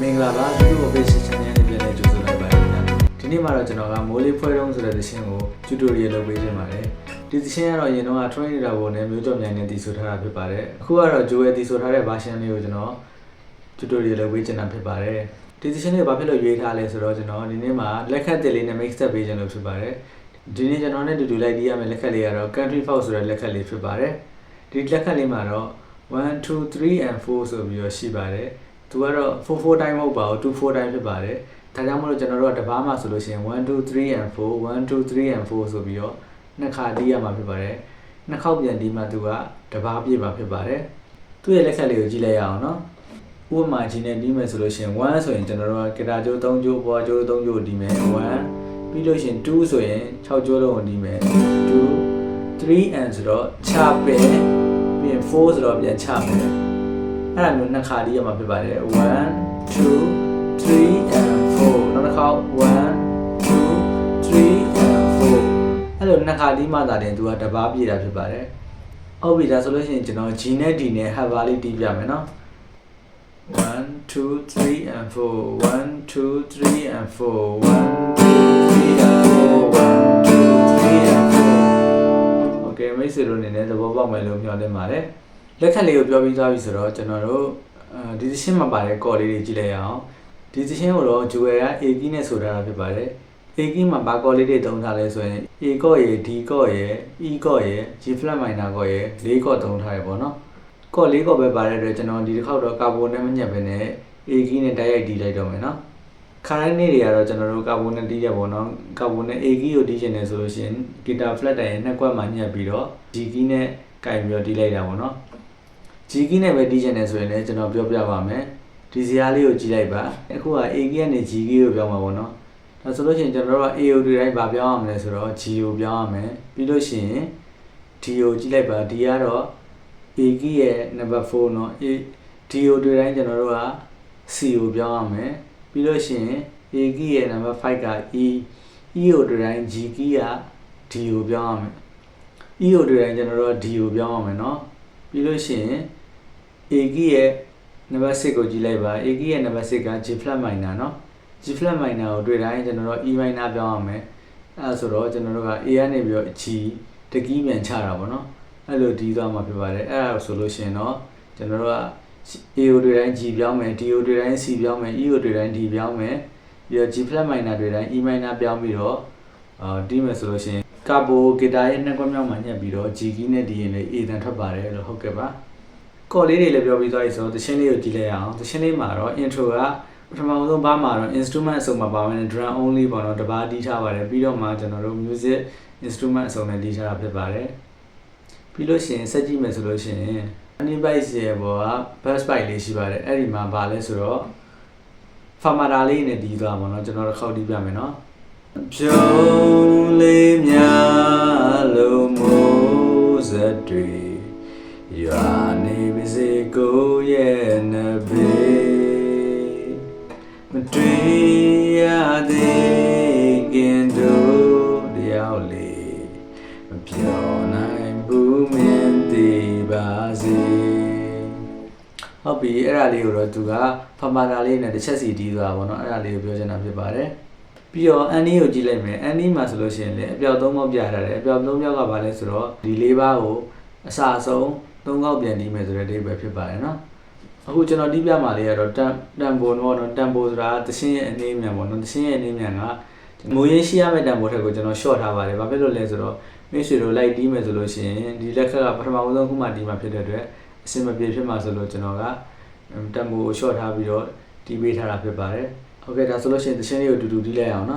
မင်္ဂလာပါဒီလို official channel နဲ့ပြန်လည်ကြိုဆိုလိုက်ပါတယ်ခင်ဗျာဒီနေ့မှာတော့ကျွန်တော်ကမိုးလေးဖွဲတုံးဆိုတဲ့သင်းကို tutorial လုပ်ပေးခြင်းပါတယ်ဒီသင်းကတော့အရင်တော့ train နေတာပုံနဲ့မျိုးကြော်မြိုင်နဲ့တည်ဆိုထားတာဖြစ်ပါတယ်အခုကတော့ Joel တည်ဆိုထားတဲ့ version လေးကိုကျွန်တော် tutorial လုပ်ပေးခြင်းတာဖြစ်ပါတယ်ဒီသင်းလေးကိုဘာဖြစ်လို့ရွေးထားလဲဆိုတော့ကျွန်တော်ဒီနေ့မှာလက်ခတ်တစ်လေးနဲ့ mix up ပေးခြင်းလို့ဖြစ်ပါတယ်ဒီနေ့ကျွန်တော်နဲ့တူတူလိုက်တီးရမယ့်လက်ခတ်လေးကတော့ country folk ဆိုတဲ့လက်ခတ်လေးဖြစ်ပါတယ်ဒီလက်ခတ်လေးမှာတော့1 2 3 and 4ဆိုပြီးတော့ရှိပါတယ် သူကတော့4 4တိုင်းမဟုတ်ပါဘူး2 4တိုင်းဖြစ်ပါတယ်ဒါကြောင့်မလို့ကျွန်တော်တို့ကတပားမှာဆိုလို့ရှိရင်1 2 3 and 4 1 2 3 and 4ဆိုပြီးတော့နှစ်ခါတီးရမှာဖြစ်ပါတယ်နှစ်ခေါက်ပြန်တီးမှသူကတပားပြည့်မှာဖြစ်ပါတယ်သူ့ရဲ့လက်ခတ်လေးကိုကြည့်လိုက်ရအောင်နော်ဥပမာကြီးနဲ့တီးမယ်ဆိုလို့ရှိရင်1ဆိုရင်ကျွန်တော်တို့ကဂီတာကျိုး3ကျိုးပေါ်ကျိုး3ကျိုးတီးမယ်1ပြီးလို့ရှိရင်2ဆိုရင်6ကျိုးလုံးကိုတီးမယ်2 3 and ဆိုတော့ချပဲပြီးရင်4ဆိုတော့ပြန်ချမယ် အဲ့ဒါမျိုးနှစ်ခါတီးရမှာဖြစ်ပါတယ်1 2 3 and 4နောက်တစ်ခါ1 2 3 and 4အဲ့လိုနှစ်ခါတီးမှသာတင်သူကတပားပြည့်တာဖြစ်ပါတယ်ဟုတ်ပြီဒါဆိုလို့ရှိရင်ကျွန်တော် G နဲ့ D နဲ့ have ပါလေးတီးပြမယ်နော်1 2 3 and 4 1 2 3 and 4 1 2 3 and 4 1 2 3 and 4 Okay မိတ်ဆွေတို့အနေနဲ့သဘောပေါက်မယ်လို့မျှော်လင့်ပါတယ် လက်ခတ်လေးကိုပြောပြီးသွားပြီဆိုတော့ကျွန်တော်တို့အဲဒီသင်းမှာပါတဲ့ကော်လေးတွေကြည့်လိုက်ရအောင်ဒီသင်းကိုတော့ Jewel က A key နဲ့ဆိုထားတာဖြစ်ပါတယ် A key မှာဘာကော်လေးတွေသုံးထားလဲဆိုရင် A ကော့ရယ် D ကော့ရယ် E ကော့ရယ် G flat minor ကော့ရယ်၄ကော့သုံးထားရပေါ့နော်ကော့၄ကော့ပဲပါတဲ့အတွက်ကျွန်တော်ဒီတစ်ခေါက်တော့ကာဗွန်နဲ့မညက်ပဲနဲ့ A key နဲ့တိုက်ရိုက်တီးလိုက်တော့မယ်နော်ခါတိုင်းနေ့တွေကတော့ကျွန်တော်တို့ကာဗွန်နဲ့တီးရပေါ့နော်ကာဗွန်နဲ့ A key ကိုတီးချင်တယ်ဆိုလို့ရှိရင်ဂီတာ flat တိုင်ရဲ့နှစ်ကွက်မှာညက်ပြီးတော့ G key နဲ့ကင်ပြီးတော့တီးလိုက်တာပေါ့နော် G key နဲ့ပဲတီးချင်တယ်ဆိုရင်လည်းကျွန်တော်ပြောပြပါမယ်ဒီဇာတ်လေးကိုကြည့်လိုက်ပါအခုက A key ကနေ G key ကိုပြောင်းမှာပေါ့နော်ဒါဆိုလို့ရှိရင်ကျွန်တော်တို့က A ကိုဒီတိုင်းဗာပြောင်းရမလဲဆိုတော့ G ကိုပြောင်းရမယ်ပြီးလို့ရှိရင် D ကိုကြည့်လိုက်ပါ D ကတော့ A key ရဲ့ number 4เนาะ A D ကိုဒီတိုင်းကျွန်တော်တို့က C ကိုပြောင်းရမယ်ပြီးလို့ရှိရင် A key ရဲ့ number 5က E E ကိုဒီတိုင်း G key က D ကိုပြောင်းရမယ် E ကိုဒီတိုင်းကျွန်တော်တို့က D ကိုပြောင်းရမယ်เนาะပြီးလို့ရှိရင် A key ရဲ့ number 6ကိုကြည့်လိုက်ပါ A key ရဲ့ number 6က G flat minor เนาะ G flat minor ကိုတွေ့တိုင်းကျွန်တော်တို့ E minor ပြောင်းရမယ်အဲဒါဆိုတော့ကျွန်တော်တို့က A ကနေပြီးတော့ G တကီးပြန်ချတာပေါ့နော်အဲ့လိုဒီသွားမှာဖြစ်ပါတယ်အဲ့ဒါဆိုလို့ရှိရင်တော့ကျွန်တော်တို့က A ကိုတွေ့တိုင်း G ပြောင်းမယ် D ကိုတွေ့တိုင်း C ပြောင်းမယ် E ကိုတွေ့တိုင်း D ပြောင်းမယ်ပြီးတော့ G flat minor တွေ့တိုင်း E minor ပြောင်းပြီးတော့အာတီးမယ်ဆိုလို့ရှိရင်ကာဘိုဂီတာရဲ့နှစ်ကွက်မြောက်မှာညှက်ပြီးတော့ G key နဲ့ D ရင်လေး A တန်ထွက်ပါတယ်လို့ဟုတ်ကဲ့ပါ ကော်လေးတွေလည်းပြောပြီးသွားပြီဆိုတော့တခြင်းလေးကိုကြည့်လိုက်ရအောင်တခြင်းလေးမှာတော့ intro ကပထမဆုံးဘာမှာတော့ instrument အစုံမှာပါဝင်တဲ့ drum only ပေါ့နော်တပါးတီးထားပါတယ်ပြီးတော့မှကျွန်တော်တို့ music instrument အစုံနဲ့တီးထားတာဖြစ်ပါတယ်ပြီးလို့ရှိရင်ဆက်ကြည့်မယ်ဆိုလို့ရှိရင် Annie Bites ရဲ့ဘောက bass bite လေးရှိပါတယ်အဲ့ဒီမှာဗာလဲဆိုတော့ Famara လေးနဲ့တီးသွားပါတော့ကျွန်တော်တို့ခောက်တီးပြမယ်နော်ပြုံးလေးများလို့မိုးစက်တွေ ရွာနေပါစေကိုရဲ့နဘေမတွေ့ရသေးခင်တို့တယောက်လေးမပြောနိုင်ဘူးမင်းသိပါစေဟုတ်ပြီအဲ့ဒါလေးကိုတော့သူကဖမာတာလေးနဲ့တစ်ချက်စီတီးသွားပါဘောเนาะအဲ့ဒါလေးကိုပြောချင်တာဖြစ်ပါတယ်ပြီးတော့အန်နီကိုကြည့်လိုက်မယ်အန်နီမှာဆိုလို့ရှိရင်လည်းအပြောက်သုံးပေါက်ပြထားတယ်အပြောက်သုံးပေါက်ကဘာလဲဆိုတော့ဒီလေးပါးကိုအစအဆုံး သုံးခေါက်ပြန်တီးမယ်ဆိုတဲ့အိဗယ်ဖြစ်ပါတယ်เนาะအခုကျွန်တော်တီးပြမှာလေးကတော့တန်တန်ပိုတော့เนาะတန်ပိုဆိုတာတရှင်းရဲ့အနေမြန်ပေါ့เนาะတရှင်းရဲ့အနေမြန်ကငိုရင်းရှိရမယ့်တန်ပိုထက်ကိုကျွန်တော် short ထားပါတယ်ဘာဖြစ်လို့လဲဆိုတော့မိတ်ဆွေတို့လိုက်တီးမယ်ဆိုလို့ရှိရင်ဒီလက်ခက်ကပထမဆုံးခုမှတီးမှာဖြစ်တဲ့အတွက်အဆင်မပြေဖြစ်မှာဆိုလို့ကျွန်တော်ကတန်ပိုကို short ထားပြီးတော့တီးပေးထားတာဖြစ်ပါတယ်ဟုတ်ကဲ့ဒါဆိုလို့ရှိရင်တရှင်းလေးကိုတူတူတီးလိုက်အောင်เ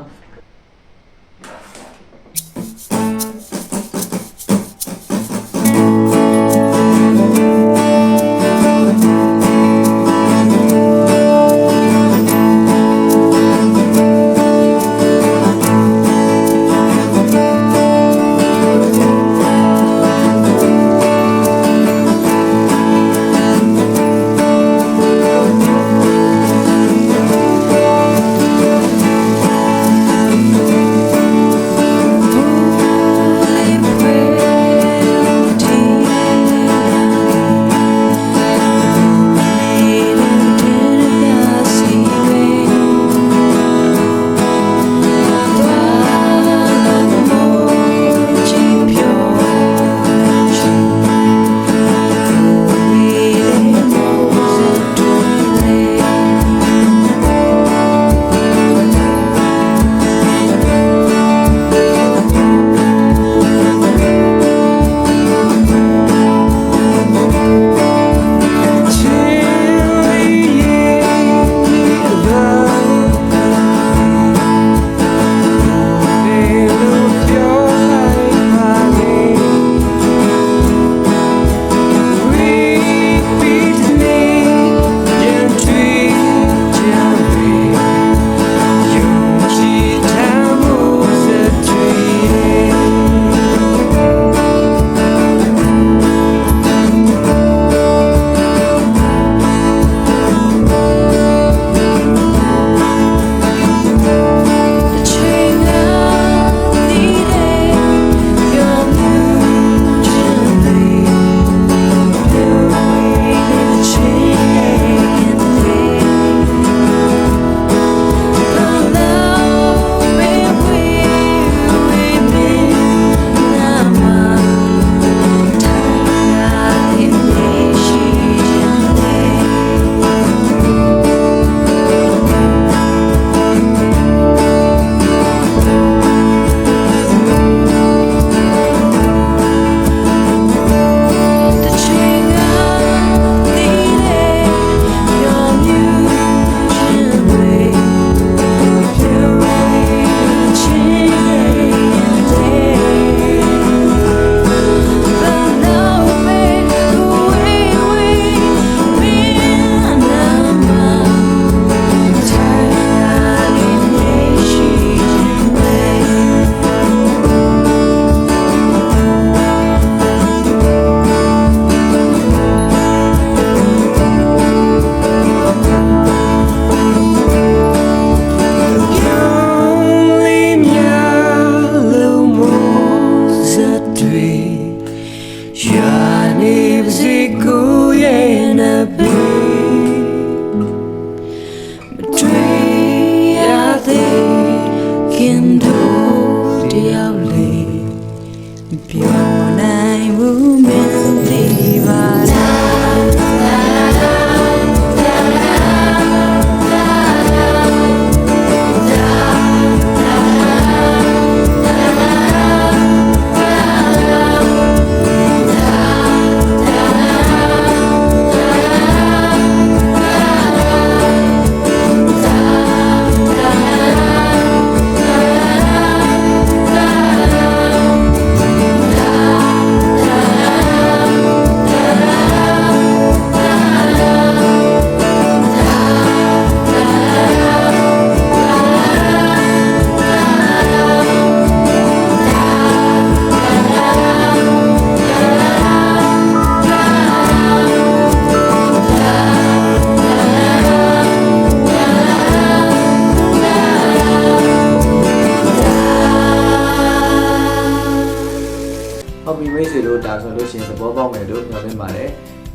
ဟုတ်ပြီမိတ်ဆွေတို့ဒါဆိုလို့ရှိရင်သဘောပေါက်မယ်လို့မျှော်လင့်ပါတယ်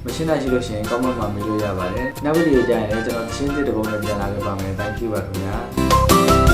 မရှင်းနိုင်ရှိလို့ရှိရင် comment မှာမေးလို့ရပါတယ်နောက်ဗီဒီယိုကြရင်လည်းကျွန်တော်သင်းသစ်တစ်ပုံနဲ့ပြန်လာခဲ့ပါမယ် thank you ပါခင်ဗျာ